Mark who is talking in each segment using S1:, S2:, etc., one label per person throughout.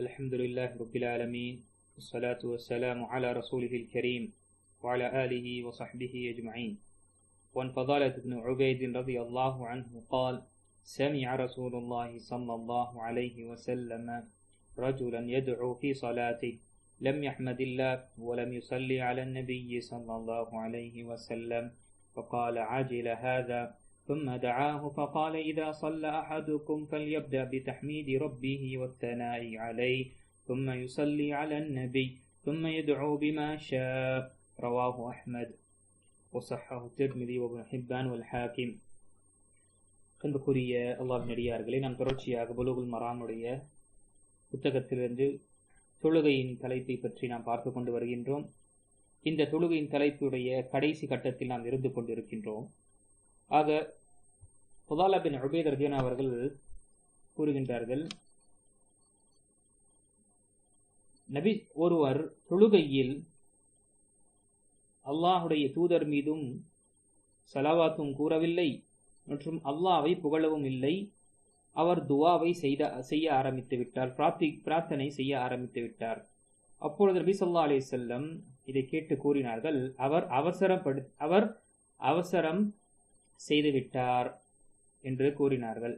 S1: الحمد لله رب العالمين والصلاة والسلام على رسوله الكريم وعلى آله وصحبه أجمعين. وعن فضالة بن عبيد رضي الله عنه قال سمع رسول الله صلى الله عليه وسلم رجلا يدعو في صلاته لم يحمد الله ولم يصلي على النبي صلى الله عليه وسلم فقال عجل هذا؟ ثم دعاه فقال إذا صلى أحدكم فليبدأ بتحميد ربه والثناء عليه ثم يصلي على النبي ثم يدعو بما شاء رواه أحمد وصححه الترمذي وابن حبان والحاكم அன்புக்குரிய அல்லாஹ் நெடியார்களே நாம் தொடர்ச்சியாக புலுகுல் மரானுடைய புத்தகத்திலிருந்து தொழுகையின் தலைப்பை பற்றி நாம் பார்த்து கொண்டு வருகின்றோம் இந்த தொழுகையின் தலைப்புடைய கடைசி கட்டத்தில் நாம் இருந்து கொண்டிருக்கின்றோம் ஆக புதாலா பின் உபேத் ரஜினா அவர்கள் கூறுகின்றார்கள் நபி ஒருவர் தொழுகையில் அல்லாஹுடைய தூதர் மீதும் சலவாத்தும் கூறவில்லை மற்றும் அல்லாவை புகழவும் இல்லை. அவர் துவாவை செய்த செய்ய ஆரம்பித்து விட்டார் பிரார்த்தி பிரார்த்தனை செய்ய ஆரம்பித்து விட்டார். அப்பொழுது நபி சொல்லா அலி செல்லம் இதை கேட்டு கூறினார்கள் அவர் அவசரப்படு அவர் அவசரம் செய்துவிட்டார் என்று கூறினார்கள்.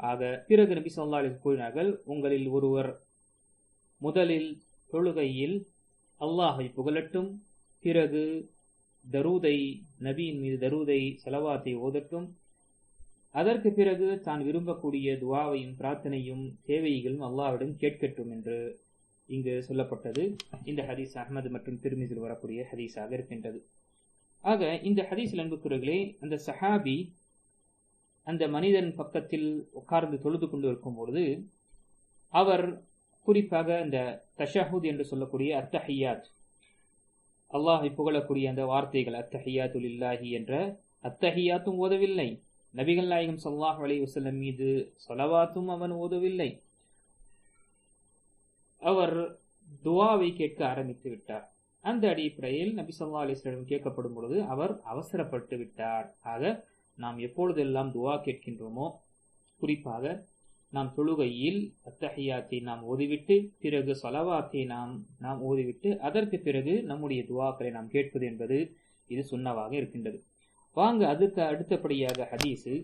S1: ஆக பிறகு நபி சொல்லா அலி கூறினார்கள் உங்களில் ஒருவர் முதலில் தொழுகையில் அல்லாஹை புகழட்டும் பிறகு தரூதை நபியின் மீது தரூதை செலவாத்தை ஓதட்டும் அதற்கு பிறகு தான் விரும்பக்கூடிய துவாவையும் பிரார்த்தனையும் தேவைகளும் அல்லாவிடம் கேட்கட்டும் என்று இங்கு சொல்லப்பட்டது. இந்த ஹதீஸ் அஹமது மற்றும் திருமிதில் வரக்கூடிய ஹதீஸாக இருக்கின்றது. ஆக இந்த ஹதீஸ் அன்புக்குறர்களே அந்த சஹாபி அந்த மனிதன் பக்கத்தில் உட்கார்ந்து தொழுது கொண்டு இருக்கும் பொழுது அவர் குறிப்பாக அந்த தஷஹூத் என்று சொல்லக்கூடிய அத்தஹியாத் அல்லாஹை புகழக்கூடிய அந்த வார்த்தைகள் அத்தஹியாத்துல் இல்லாஹி என்ற அத்தஹியாத்தும் ஓதவில்லை. நபிகள் நாயகம் சல்லாஹ் அலி வசல்லம் மீது சொலவாத்தும் அவன் ஓதவில்லை. அவர் துவாவை கேட்க ஆரம்பித்து விட்டார். அந்த அடிப்படையில் நபி சொல்லா அலிஸ்லம் கேட்கப்படும் பொழுது அவர் அவசரப்பட்டு விட்டார். ஆக நாம் எப்பொழுதெல்லாம் துவா கேட்கின்றோமோ குறிப்பாக நாம் தொழுகையில் அத்தஹியாத்தை நாம் ஓதிவிட்டு பிறகு சலவாத்தை நாம் நாம் ஓதிவிட்டு அதற்கு பிறகு நம்முடைய துவாக்களை நாம் கேட்பது என்பது இது சுண்ணவாக இருக்கின்றது. வாங்க அதுக்கு அடுத்தபடியாக ஹதீஸு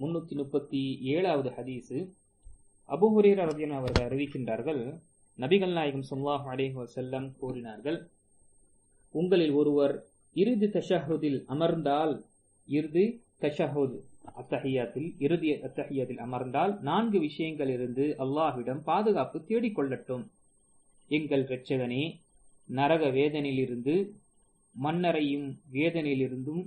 S1: முன்னூத்தி முப்பத்தி ஏழாவது ஹதீஸு. அபுஹுரேர் ரதியன் அவர்கள் அறிவிக்கின்றார்கள் நபிகள் நாயகம் சொல்லாஹ் அலேஹ் செல்லம் கூறினார்கள் உங்களில் ஒருவர் இறுதி தஷஹுதில் அமர்ந்தால் இறுதி தஷஹுத் அத்தஹியாத்தில் இறுதி அத்தஹியாத்தில் அமர்ந்தால் நான்கு விஷயங்கள் இருந்து அல்லாஹ்விடம் பாதுகாப்பு தேடிக்கொள்ளட்டும். எங்கள் இரட்சகனே நரக வேதனையிலிருந்து மன்னரையும் வேதனையிலிருந்தும்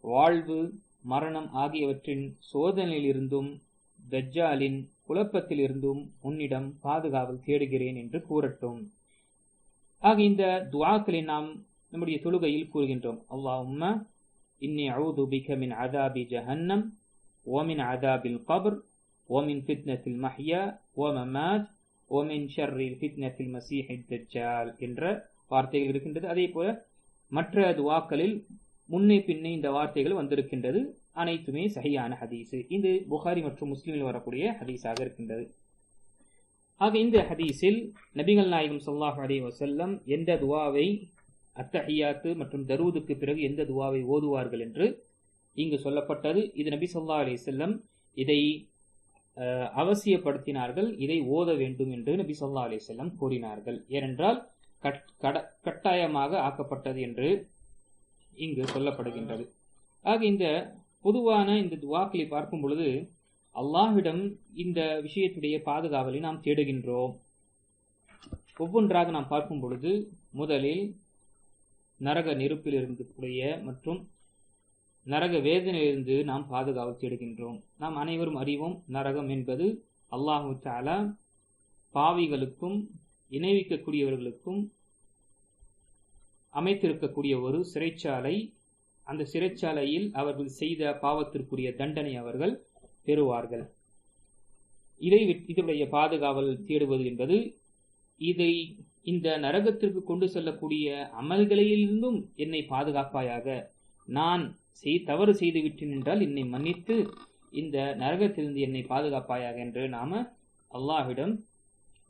S1: வாழ்வு மரணம் ஆகியவற்றின் சோதனையிலிருந்தும் தஜ்ஜாலின் குழப்பத்திலிருந்தும் உன்னிடம் பாதுகாவல் தேடுகிறேன் என்று கூறட்டும். ஆக இந்த துவாக்களை நாம் நம்முடைய தொழுகையில் கூறுகின்றோம். அல்லாஹும்ம இன்னி அவுது பிகமின் அதாபி ஜஹன்னம் ஓமின் அதாபில் கபர் ஓமின் ஃபித்னத்தில் மஹ்யா ஓமமாத் ஓமின் ஷர்ரில் ஃபித்னத்தில் மசீஹி தஜ்ஜால் என்ற வார்த்தைகள் இருக்கின்றது. அதே போல மற்ற துவாக்களில் முன்னே பின்னே இந்த வார்த்தைகள் வந்திருக்கின்றது. அனைத்துமே சரியான ஹதீஸு. இது புகாரி மற்றும் முஸ்லீமில் வரக்கூடிய ஹதீஸாக இருக்கின்றது. ஆக இந்த ஹதீஸில் நபிகள் நாயகம் சொல்லாஹ் அலி வசல்லம் எந்த துவாவை அத்தஹியாத்து மற்றும் தரூதுக்கு பிறகு எந்த துவாவை ஓதுவார்கள் என்று இங்கு சொல்லப்பட்டது. இது நபி சொல்லா அலி செல்லம் இதை அவசியப்படுத்தினார்கள். இதை ஓத வேண்டும் என்று நபி சொல்லா அலி செல்லம் கூறினார்கள். ஏனென்றால் கட்டாயமாக ஆக்கப்பட்டது என்று இங்கு சொல்லப்படுகின்றது. ஆக இந்த பொதுவான இந்த துவாக்களை பார்க்கும் பொழுது அல்லாஹ்விடம் இந்த விஷயத்துடைய பாதுகாவலை நாம் தேடுகின்றோம். ஒவ்வொன்றாக நாம் பார்க்கும் பொழுது முதலில் நரக நெருப்பில் இருக்கக்கூடிய மற்றும் நரக வேதனையிலிருந்து நாம் பாதுகாவல் தேடுகின்றோம் நாம் அனைவரும் அறிவோம் நரகம் என்பது அல்லாஹு தாலா பாவிகளுக்கும் இணைவிக்கக்கூடியவர்களுக்கும் அமைத்திருக்கக்கூடிய ஒரு சிறைச்சாலை. அந்த சிறைச்சாலையில் அவர்கள் செய்த பாவத்திற்குரிய தண்டனை அவர்கள் பெறுவார்கள். இதை இதனுடைய பாதுகாவல் தேடுவது என்பது இதை இந்த நரகத்திற்கு கொண்டு செல்லக்கூடிய அமல்களிலிருந்தும் என்னை பாதுகாப்பாயாக. நான் செய் தவறு செய்து விட்டேன் என்றால் என்னை மன்னித்து இந்த நரகத்திலிருந்து என்னை பாதுகாப்பாயாக என்று நாம அல்லாஹ்விடம்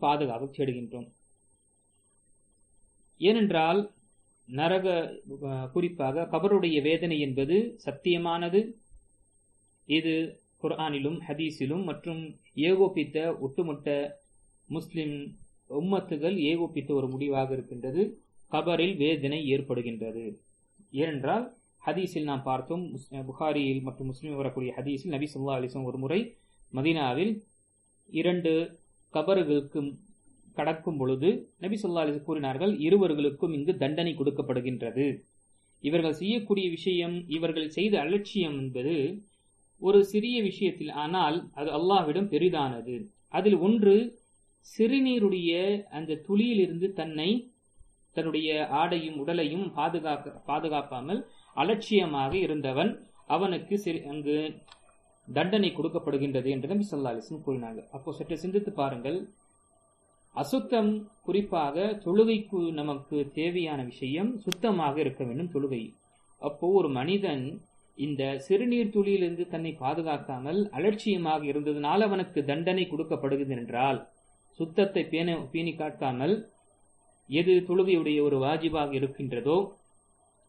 S1: பாதுகாப்பு தேடுகின்றோம். ஏனென்றால் நரக குறிப்பாக கபருடைய வேதனை என்பது சத்தியமானது. இது குர்ஆனிலும் ஹதீஸிலும் மற்றும் ஏகோபித்த ஒட்டுமொத்த முஸ்லிம் உம்மத்துகள் ஏகோபித்த ஒரு முடிவாக இருக்கின்றது. கபரில் வேதனை ஏற்படுகின்றது. ஏனென்றால் ஹதீஸில் நாம் பார்த்தோம் புகாரியில் மற்றும் முஸ்லீம் வரக்கூடிய ஹதீஸில் நபி சொல்லா அலைஹி ஒரு முறை மதீனாவில் இரண்டு கபர்களுக்கு கடக்கும் பொழுது நபி சொல்லா அலைஹி கூறினார்கள் இருவர்களுக்கும் இங்கு தண்டனை கொடுக்கப்படுகின்றது. இவர்கள் செய்யக்கூடிய விஷயம் இவர்கள் செய்த அலட்சியம் என்பது ஒரு சிறிய விஷயத்தில் ஆனால் அது அல்லாஹ்விடம் பெரிதானது. அதில் ஒன்று சிறுநீருடைய அந்த துளியிலிருந்து தன்னை தன்னுடைய ஆடையும் உடலையும் பாதுகாக்க பாதுகாப்பாமல் அலட்சியமாக இருந்தவன் அவனுக்கு சிறு- அங்கு தண்டனை கொடுக்கப்படுகின்றது என்று நபி சொல்லா கூறினாங்க வஸல்லம் அப்போ சற்று சிந்தித்து பாருங்கள். அசுத்தம் குறிப்பாக தொழுகைக்கு நமக்கு தேவையான விஷயம் சுத்தமாக இருக்க வேண்டும் தொழுகை. அப்போ ஒரு மனிதன் இந்த சிறுநீர் துளியிலிருந்து தன்னை பாதுகாக்காமல் அலட்சியமாக இருந்ததனால் அவனுக்கு தண்டனை கொடுக்கப்படுகிறது என்றால் சுத்தத்தை பேண பேணி காக்காமல் எது தொழுகையுடைய ஒரு வாஜிபாக இருக்கின்றதோ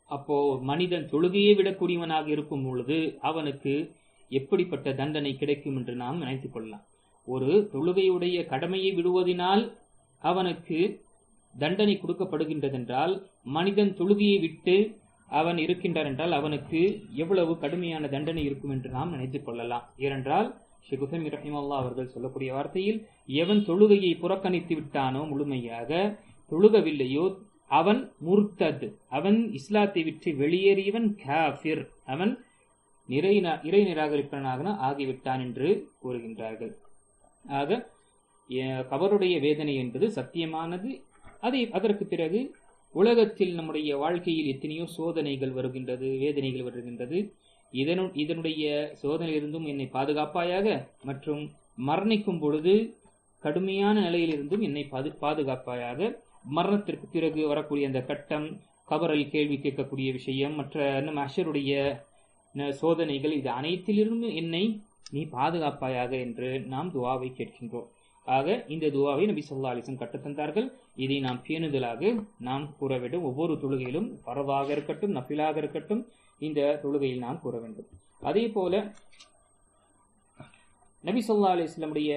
S1: அப்போ மனிதன் தொழுகையை விடக்கூடியவனாக இருக்கும் பொழுது அவனுக்கு எப்படிப்பட்ட தண்டனை கிடைக்கும் என்று நாம் நினைத்துக் கொள்ளலாம். ஒரு தொழுகையுடைய கடமையை விடுவதினால் அவனுக்கு தண்டனை கொடுக்கப்படுகின்றதென்றால் மனிதன் தொழுகையை விட்டு அவன் இருக்கின்றான் என்றால் அவனுக்கு எவ்வளவு கடுமையான தண்டனை இருக்கும் என்று நாம் நினைத்துக் கொள்ளலாம். ஏனென்றால் ஷெகுசமி ரஹிமல்லா அவர்கள் சொல்லக்கூடிய வார்த்தையில் எவன் தொழுகையை புறக்கணித்து விட்டானோ முழுமையாக தொழுகவில்லையோ அவன் முர்த்தத். அவன் இஸ்லாத்தை விட்டு வெளியேறியவன் காஃபிர். அவன் நிறை இறை நிராகரிப்பனாக ஆகிவிட்டான் என்று கூறுகின்றார்கள். ஆக கபருடைய வேதனை என்பது சத்தியமானது. அதை அதற்கு பிறகு உலகத்தில் நம்முடைய வாழ்க்கையில் எத்தனையோ சோதனைகள் வருகின்றது வேதனைகள் வருகின்றது. இதனு இதனுடைய சோதனையிலிருந்தும் என்னை பாதுகாப்பாயாக மற்றும் மரணிக்கும் பொழுது கடுமையான நிலையிலிருந்தும் என்னை பாது பாதுகாப்பாயாக மரணத்திற்கு பிறகு வரக்கூடிய அந்த கட்டம் கபரல் கேள்வி கேட்கக்கூடிய விஷயம் மற்ற இன்னும் அஷருடைய சோதனைகள் இது அனைத்திலிருந்தும் என்னை நீ பாதுகாப்பாயாக என்று நாம் துவாவை கேட்கின்றோம். ஆக இந்த துவாவை நபி சொல்லா அலிசம் கற்றுத்தந்தார்கள் இதை நாம் பேணுதலாக நாம் கூற வேண்டும் ஒவ்வொரு தொழுகையிலும் பரவாக இருக்கட்டும் நபிலாக இருக்கட்டும் இந்த தொழுகையில் நாம் கூற வேண்டும். அதே போல நபி சொல்லா அலிஸ்லமுடைய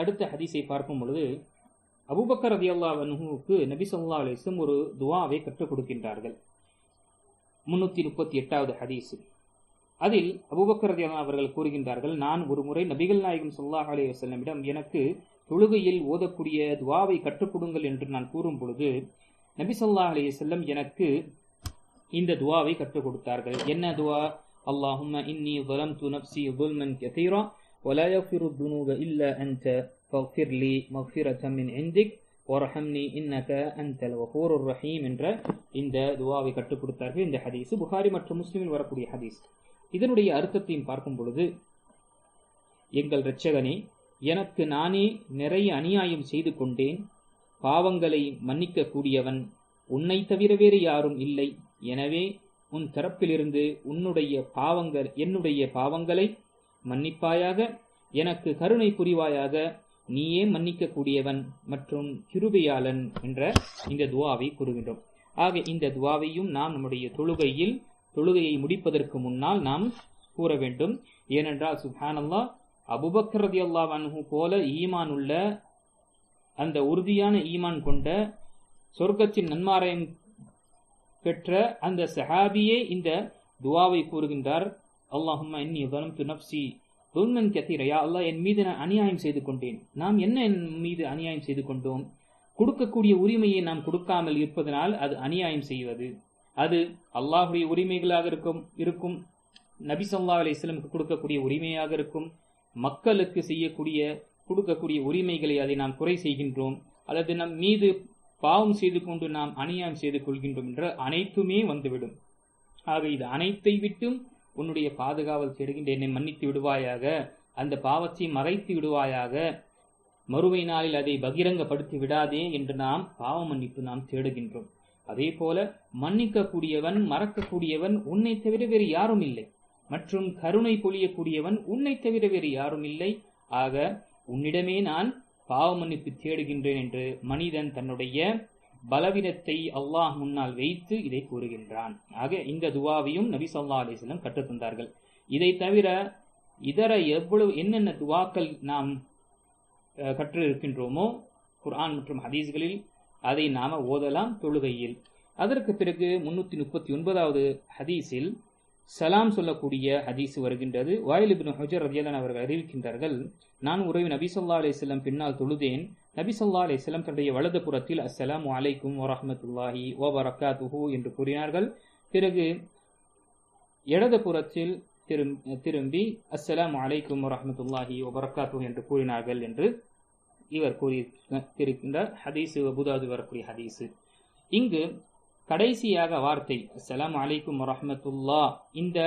S1: அடுத்த ஹதீஸை பார்க்கும் பொழுது அபூபக்கர் ரதியல்லா வனுக்கு நபி சொல்லா அலிஸ்லம் ஒரு துவாவை கற்றுக் கொடுக்கின்றார்கள். முன்னூத்தி முப்பத்தி எட்டாவது ஹதீஸ். அதில் அபூபக்கர் அல்லா அவர்கள் கூறுகின்றார்கள் நான் ஒரு முறை நபிகள் நாயகம் ஸல்லல்லாஹு அலி வசல்லமிடம் எனக்கு தொழுகையில் ஓதக்கூடிய துவாவை கற்றுக் கொடுங்கள் என்று நான் கூறும் பொழுது நபி சொல்லா அலி வஸல்லம் எனக்கு இந்த துவாவை கற்றுக் கொடுத்தார்கள் என்ன துவா அல்லாஹும்ம இன்னி ظلمت نفسي ظلما كثيرا ولا يغفر الذنوب إلا أنت فاغفر لي مغفرة من عندك وارحمني إنك أنت الغفور الرحيم என்ற இந்த துவாவை கற்றுக் கொடுத்தார்கள் இந்த ஹதீஸ் புகாரி மற்றும் முஸ்லிமில் வரக்கூடிய ஹதீஸ் இதனுடைய அர்த்தத்தையும் பார்க்கும் பொழுது எங்கள் இரட்சகனே எனக்கு நானே நிறைய அநியாயம் செய்து கொண்டேன் பாவங்களை மன்னிக்க கூடியவன் உன்னை தவிர வேறு யாரும் இல்லை எனவே உன் தரப்பிலிருந்து உன்னுடைய பாவங்கள் என்னுடைய பாவங்களை மன்னிப்பாயாக எனக்கு கருணை புரிவாயாக நீயே மன்னிக்க கூடியவன் மற்றும் கிருபையாளன் என்ற இந்த துவாவை கூறுகின்றோம். ஆக இந்த துவாவையும் நாம் நம்முடைய தொழுகையில் தொழுகையை முடிப்பதற்கு முன்னால் நாம் கூற வேண்டும். ஏனென்றால் சுஹானல்லா அபுபக்ரதி அல்லா அன்ஹு போல ஈமான் உள்ள அந்த உறுதியான ஈமான் கொண்ட சொர்க்கத்தின் நன்மாராயம் பெற்ற அந்த சஹாபியே இந்த துவாவை கூறுகின்றார். அல்லாஹும்மா இன்னி வலம்து நப்சி துல்மன் கத்திரையா அல்லாஹ் என் மீது நான் அநியாயம் செய்து கொண்டேன். நாம் என்ன என் மீது அநியாயம் செய்து கொண்டோம்? கொடுக்கக்கூடிய உரிமையை நாம் கொடுக்காமல் இருப்பதனால் அது அநியாயம் செய்வது. அது அல்லாஹுடைய உரிமைகளாக இருக்கும் இருக்கும். நபி சொல்லா அலிஸ்லமுக்கு கொடுக்கக்கூடிய உரிமையாக இருக்கும். மக்களுக்கு செய்யக்கூடிய கொடுக்கக்கூடிய உரிமைகளை அதை நாம் குறை செய்கின்றோம். அல்லது நம் மீது பாவம் செய்து கொண்டு நாம் அநியாயம் செய்து கொள்கின்றோம் என்ற அனைத்துமே வந்துவிடும். ஆக இது அனைத்தை விட்டும் உன்னுடைய பாதுகாவல் தேடுகின்ற என்னை மன்னித்து விடுவாயாக அந்த பாவத்தை மறைத்து விடுவாயாக மறுமை நாளில் அதை பகிரங்கப்படுத்தி விடாதே என்று நாம் பாவ மன்னிப்பு நாம் தேடுகின்றோம். அதே போல மன்னிக்கக்கூடியவன் மறக்கக்கூடியவன் உன்னை தவிர வேறு யாரும் இல்லை. மற்றும் கருணை பொழியக்கூடியவன் உன்னை தவிர வேறு யாரும் இல்லை. ஆக உன்னிடமே நான் பாவமன்னிப்பு தேடுகின்றேன் என்று மனிதன் தன்னுடைய பலவீனத்தை அல்லாஹ் முன்னால் வைத்து இதை கூறுகின்றான். ஆக இந்த துவாவையும் நபி சொல்லா அலிஸ்லம் கற்றுத்தந்தார்கள். இதை தவிர இதர எவ்வளவு என்னென்ன துவாக்கள் நாம் கற்று இருக்கின்றோமோ குர்ஆன் மற்றும் ஹதீஸ்களில் அதை நாம ஓதலாம் தொழுகையில். அதற்கு பிறகு முன்னூத்தி முப்பத்தி ஒன்பதாவது ஹதீஸில் சலாம் சொல்லக்கூடிய ஹதீஸ் வருகின்றது. வாயில் இப்னு ஹுஜர் ரதியல்லான் அவர்கள் அறிவிக்கின்றார்கள் நான் உறவு நபி சொல்லா அலிஸ்லம் பின்னால் தொழுதேன். நபி சொல்லா அலிஸ்லம் தன்னுடைய வலது புறத்தில் அஸ்லாம் அலைக்கும் வரமத்துல்லாஹி ஓ வரக்காத்துஹு என்று கூறினார்கள். பிறகு இடது புறத்தில் திரும் திரும்பி அஸ்லாம் அலைக்கும் வரமத்துல்லாஹி ஓ வரக்காத்துஹு என்று கூறினார்கள் என்று இவர் கூறியிருக்கின்றார். ஹதீஸ் அபுதாது வரக்கூடிய ஹதீஸ். இங்கு கடைசியாக வார்த்தை அஸ்லாம் அலைக்கும் வரஹ்மத்துல்லா இந்த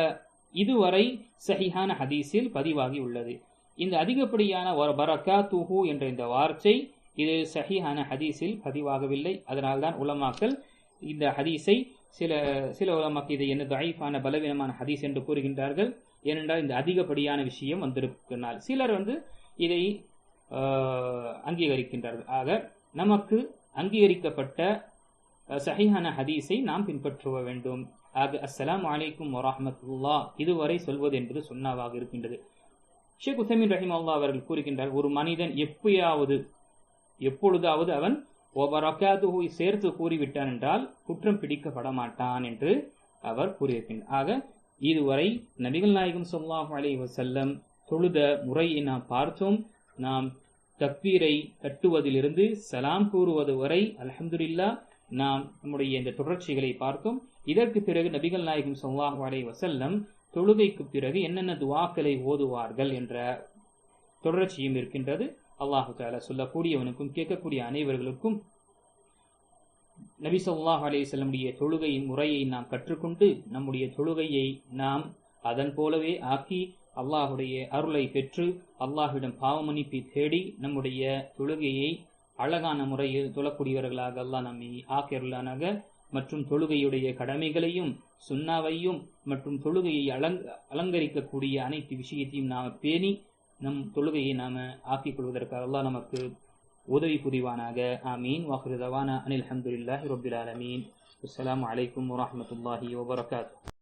S1: இதுவரை சஹிஹான ஹதீஸில் பதிவாகி உள்ளது. இந்த அதிகப்படியான ஒரு பரக்கா துஹு என்ற இந்த வார்த்தை இது சஹிஹான ஹதீஸில் பதிவாகவில்லை. அதனால்தான் உலமாக்கள் இந்த ஹதீஸை சில சில உலமாக்கள் இதை என்ன தயீஃபான பலவீனமான ஹதீஸ் என்று கூறுகின்றார்கள். ஏனென்றால் இந்த அதிகப்படியான விஷயம் வந்திருக்கிறார். சிலர் வந்து இதை அங்கீகரிக்கின்றார்கள். ஆக நமக்கு அங்கீகரிக்கப்பட்ட சஹீஹான ஹதீஸை நாம் பின்பற்றுவ வேண்டும். ஆக அஸ்லாம் அலைக்கும் வரஹ்மத்துல்லா இதுவரை சொல்வது என்பது சுன்னாவாக இருக்கின்றது. ஷேக் உசமின் ரஹிமல்லா அவர்கள் கூறுகின்றார் ஒரு மனிதன் எப்பயாவது எப்பொழுதாவது அவன் ஒவ்வொரு சேர்த்து கூறிவிட்டான் என்றால் குற்றம் பிடிக்கப்பட மாட்டான் என்று அவர் கூறியிருக்கின்றார். ஆக இதுவரை நபிகள் நாயகம் சொல்லாஹ் அலி வசல்லம் தொழுத முறையை நாம் பார்த்தோம். நாம் தக்பீரை கட்டுவதிலிருந்து சலாம் கூறுவது வரை அலமதுல்லா நாம் நம்முடைய இந்த தொடர்ச்சிகளை பார்க்கும். இதற்கு பிறகு நபிகள் நாயகம் சொல்லாஹ் அலைஹி வசல்லம் தொழுகைக்கு பிறகு என்னென்ன துவாக்களை ஓதுவார்கள் என்ற தொடர்ச்சியும் இருக்கின்றது. அல்லாஹு தால சொல்லக்கூடியவனுக்கும் கேட்கக்கூடிய அனைவர்களுக்கும் நபி சொல்லாஹ் அலைஹி செல்லமுடைய தொழுகையின் முறையை நாம் கற்றுக்கொண்டு நம்முடைய தொழுகையை நாம் அதன் போலவே ஆக்கி அல்லாஹுடைய அருளை பெற்று அல்லாஹ்விடம் பாவமன்னிப்பை தேடி நம்முடைய தொழுகையை அழகான முறையில் தொழக்கூடியவர்களாக அல்லாஹ் நம்மை ஆக்கியருளானாக மற்றும் தொழுகையுடைய கடமைகளையும் சுண்ணாவையும் மற்றும் தொழுகையை அலங் அலங்கரிக்கக்கூடிய அனைத்து விஷயத்தையும் நாம் பேணி நம் தொழுகையை நாம ஆக்கிக் கொள்வதற்காக அல்லாஹ் நமக்கு உதவி புரிவானாக. ஆமீன். வாஹிரு அனில் அஹமதுல்லாஹி ரபுல் ஆலமீன். அஸ்லாம் அலைக்கும் வரமத்துல்லாஹி வபரகாத்துஹு